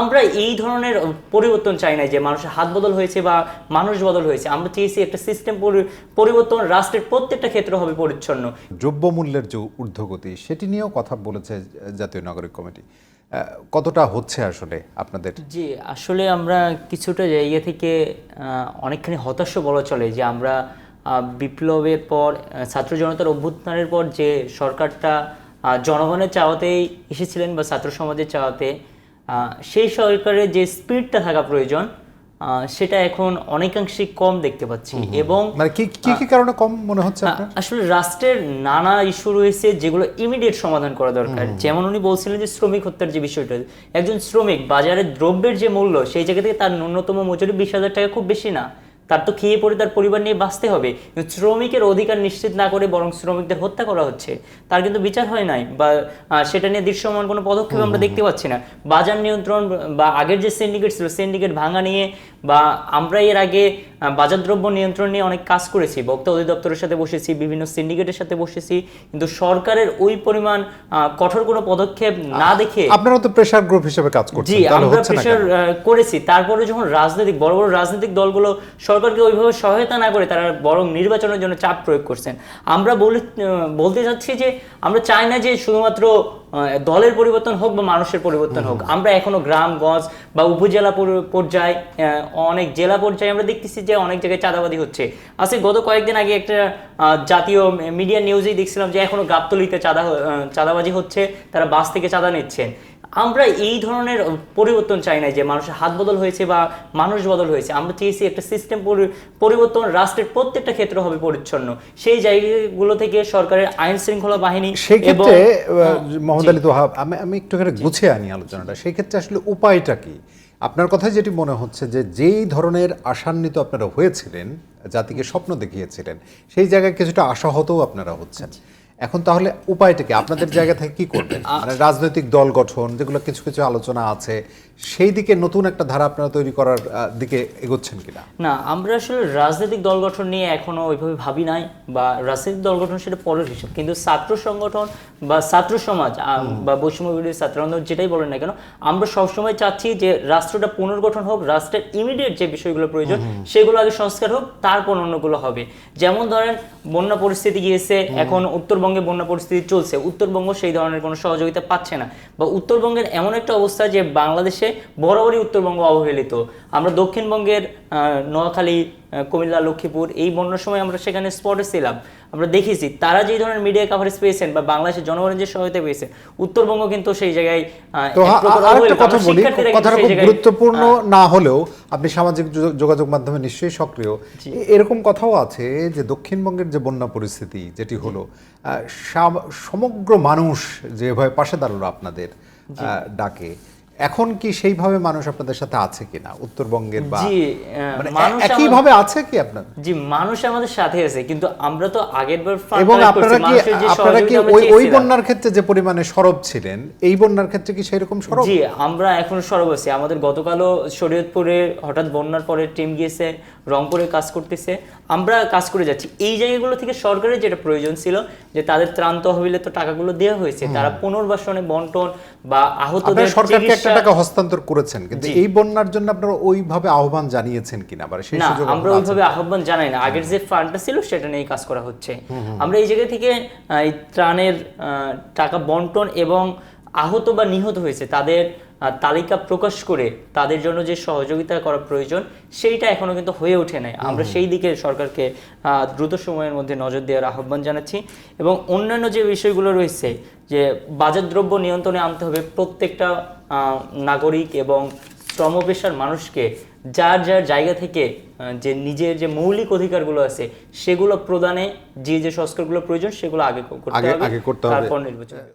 আমরা এই ধরনের পরিবর্তন চাই না যে মানুষের হাত বদল হয়েছে বা মানুষ বদল হয়েছে। আমরা চেয়েছি একটা সিস্টেম পরিবর্তন রাষ্ট্রের প্রত্যেকটা ক্ষেত্র হবে পরিচ্ছন্ন। দ্রব্যমূল্যের যে ঊর্ধ্বগতি সেটি নিয়েও কথা বলেছে জাতীয় নাগরিক কমিটি। কতটা হচ্ছে আসলে আপনাদের? জি আসলে আমরা কিছুটা জায়গা থেকে অনেকখানি হতাশ বলা চলে যে আমরা বিপ্লবের পর ছাত্র জনতার অভ্যুত্থানের পর যে সরকারটা জনগণের চাওয়াতেই এসেছিলেন বা ছাত্র সমাজের চাওয়াতে সেই সরকারের যে স্পিডটা থাকা প্রয়োজন সেটা এখন অনেকাংশে কম দেখতে পাচ্ছি এবং মানে কি কি কি কারণে কম মনে হচ্ছে আসলে রাষ্ট্রের নানা ইস্যু রয়েছে যেগুলো ইমিডিয়েট সমাধান করা দরকার। যেমন উনি বলছিলেন যে শ্রমিক হত্যার যে বিষয়টা একজন শ্রমিক বাজারে দ্রব্যের যে মূল্য সেই জায়গা থেকে তার ন্যূনতম মজুরি বিশ হাজার টাকা খুব বেশি না। তার তো খেয়ে পড়ে তার পরিবার নিয়ে বাঁচতে হবে। কিন্তু শ্রমিকের অধিকার নিশ্চিত না করে বরং শ্রমিকদের হত্যা করা হচ্ছে। তার কিন্তু বিচার হয় নাই বা সেটা নিয়ে দৃশ্যমান কোনো পদক্ষেপ আমরা দেখতে পাচ্ছি না। বাজার নিয়ন্ত্রণ বা আগের যে সিন্ডিকেট ছিল সিন্ডিকেট ভাঙা নিয়ে বা আমরা এর আগে আহ, বাজার দ্রব্য নিয়ন্ত্রণ নিয়ে অনেক কাজ করেছি। ভোক্তা অধিদপ্তরের সাথে বসেছি বিভিন্ন সিন্ডিকেটের সাথে বসেছি কিন্তু সরকারের ওই পরিমাণ কঠোর কোনো পদক্ষেপ না দেখে আপনারা তো প্রেশার গ্রুপ হিসেবে কাজ করছেন জি আমরা প্রেশার করেছি। তারপরে যখন রাজনৈতিক বড় বড় রাজনৈতিক দলগুলো সরকারকে ওইভাবে সহায়তা না করে তারা বরং নির্বাচনের জন্য চাপ প্রয়োগ করছেন। আমরা বলে বলতে চাচ্ছি যে আমরা চাই না যে শুধুমাত্র দলের পরিবর্তন হোক বা মানুষের পরিবর্তন হোক আমরা এখনও গ্রামগঞ্জ বা উপজেলা পর্যায়ে অনেক জেলা পর্যায়ে আমরা দেখতেছি যে অনেক জায়গায় চাঁদাবাদি হচ্ছে। আজকে গত কয়েকদিন আগে একটা জাতীয় মিডিয়া নিউজেই দেখছিলাম যে এখনও গাবতলিতে চাঁদা চাঁদাবাজি হচ্ছে তারা বাস থেকে চাঁদা নিচ্ছেন। আমরা এই ধরনের পরিবর্তন চাই না যে মানুষের হাত বদল হয়েছে বা মানুষ বদল হয়েছে। আমরা চেয়েছি একটা সিস্টেম পরিবর্তন রাষ্ট্রের প্রত্যেকটা ক্ষেত্র হবে পরিচ্ছন্ন। সেই জায়গাগুলো থেকে সরকারের আইন শৃঙ্খলা বাহিনী সেই এবং ক্ষেত্রে মোহাম্মদ আলী তোহাব আমি আমি একটু করে গুছিয়ে আনি আলোচনাটা। সেই ক্ষেত্রে আসলে উপায়টা কি? আপনার কথায় যেটি মনে হচ্ছে যে যেই ধরনের আশান্বিত আপনারা হয়েছিলেন জাতিকে স্বপ্ন দেখিয়েছিলেন সেই জায়গায় কিছুটা আশাহতও আপনারা হচ্ছেন। এখন তাহলে উপায়টা কি? আপনাদের জায়গা থেকে কি করবেন? মানে রাজনৈতিক দল গঠন যেগুলো কিছু কিছু আলোচনা আছে সেই দিকে নতুন একটা ধারা আপনারা তৈরি করার দিকে এগোচ্ছেন কিনা? না আমরা আসলে রাজনৈতিক দল গঠন নিয়ে এখনও ওইভাবে ভাবি নাই বা রাজনৈতিক দল গঠন সেটা পরের হিসাব। কিন্তু ছাত্র সংগঠন বা ছাত্র সমাজ বা বৈষম্য বিরোধী ছাত্র আন্দোলন যেটাই বলেন না কেন আমরা সবসময় চাচ্ছি যে রাষ্ট্রটা পুনর্গঠন হোক রাষ্ট্রের ইমিডিয়েট যে বিষয়গুলো প্রয়োজন সেগুলো আগে সংস্কার হোক তারপর অন্যগুলো হবে। যেমন ধরেন বন্যা পরিস্থিতি গিয়েছে এখন উত্তরবঙ্গে বন্যা পরিস্থিতি চলছে। উত্তরবঙ্গ সেই ধরনের কোনো সহযোগিতা পাচ্ছে না। বা উত্তরবঙ্গের এমন একটা অবস্থা যে বাংলাদেশে বরাবরই উত্তরবঙ্গ অবহেলিত। আমরা দক্ষিণবঙ্গের নোয়াখালী কুমিল্লা লক্ষ্মীপুর এই বন্যার সময় আমরা সেখানে স্পটে ছিলাম। আমরা দেখেছি তারা যেই ধরনের মিডিয়া কাভারেজ পেয়েছেন বা বাংলাদেশের জনগণের যে সহায়তা পেয়েছে উত্তরবঙ্গ কিন্তু সেই জায়গায়। কথা বলি কথাটা খুব গুরুত্বপূর্ণ না হলেও আপনি সামাজিক যোগাযোগ মাধ্যমে নিশ্চয়ই সক্রিয়। এরকম কথাও আছে যে দক্ষিণবঙ্গের যে বন্যা পরিস্থিতি যেটি হলো সমগ্র মানুষ যেভাবে পাশে দাঁড়াল আপনাদের ডাকে এখন কি সেইভাবে মানুষ আপনাদের সাথে আছে কিনা? উত্তরবঙ্গের বা মানে মানুষ এ- একইভাবে আছে কি আপনার জি মানুষ আমাদের সাথে আছে কিন্তু আমরা তো আগের বার এবং আপনারা কি আপনারা কি ওই ওই বন্যার ক্ষেত্রে যে পরিমাণে সরব ছিলেন এই বন্যার ক্ষেত্রে কি সেরকম সরব? জি আমরা এখন সরব আছি। আমাদের গতকালও শরীয়তপুরে হঠাৎ বন্যার পরে টিম গিয়েছে রংপুরে কাজ করতেছে। আমরা কাজ করে যাচ্ছি। এই জায়গাগুলো থেকে সরকারের যেটা প্রয়োজন ছিল যে তাদের ত্রাণ তহবিলে তো টাকাগুলো দেওয়া হয়েছে তারা পুনর্বাসনে বন্টন বা আহতদের সরকারকে একটা টাকা হস্তান্তর করেছেন কিন্তু এই বন্যার জন্য আপনারা ওইভাবে আহ্বান জানিয়েছেন কিনা? বা সেই না সুযোগ আমরা ওইভাবে আহ্বান জানাই না। আগের যে ফান্ডটা ছিল সেটা নিয়ে কাজ করা হচ্ছে। আমরা এই জায়গা থেকে এই ত্রাণের আহ, টাকা বন্টন এবং আহত বা নিহত হয়েছে তাদের তালিকা প্রকাশ করে তাদের জন্য যে সহযোগিতা করা প্রয়োজন সেইটা এখনও কিন্তু হয়ে ওঠে নাই। আমরা সেই দিকে সরকারকে দ্রুত সময়ের মধ্যে নজর দেওয়ার আহ্বান জানাচ্ছি এবং অন্যান্য যে বিষয়গুলো রয়েছে যে বাজার দ্রব্য নিয়ন্ত্রণে আনতে হবে প্রত্যেকটা আহ, নাগরিক এবং শ্রমপেশার মানুষকে যার যার জায়গা থেকে যে নিজের যে মৌলিক অধিকারগুলো আছে সেগুলো প্রদানে যে যে সংস্কারগুলো প্রয়োজন সেগুলো আগে করতে আগে- আগে করতে হবে। তারপর নির্বাচন।